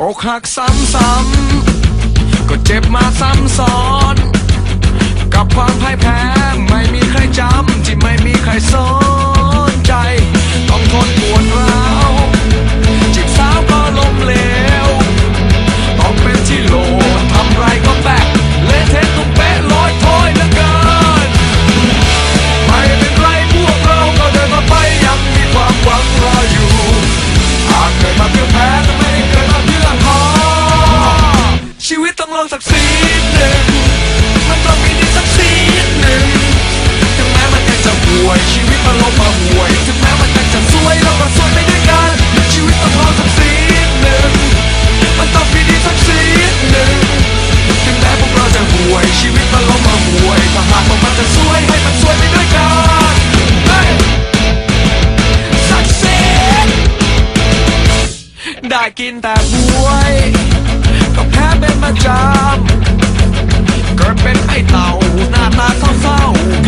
อกหักซ้ำๆก็เจ็บมาซ้ำซ้อน ได้กินแต่หวยก็แพ้เป็นประจำเกิดเป็นไอ้เต่าหน้าตาเศร้าๆ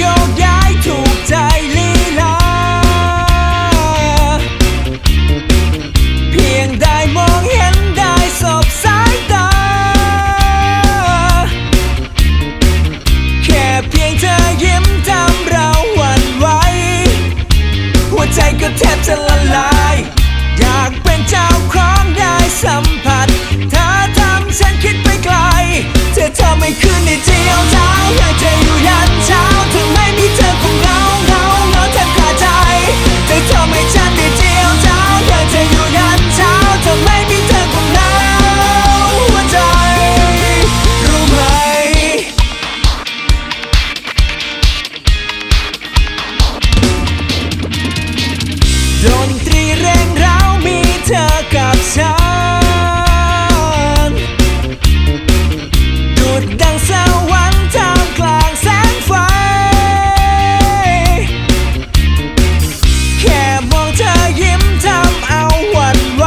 you're ดนตรีเร่งเรามีเธอกับฉันดูดดังสวรรท่ากลางแสงไฟ แค่มองเธอยิ้มทำเอาหวั่นไหว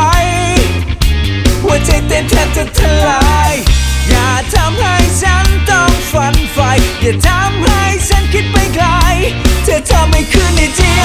หัวใจเต้นแทบจะทลาย อย่าทำให้ฉันต้องฝันไฟ อย่าทำให้ฉันคิดไปไกล เธอทำให้คืนในใจ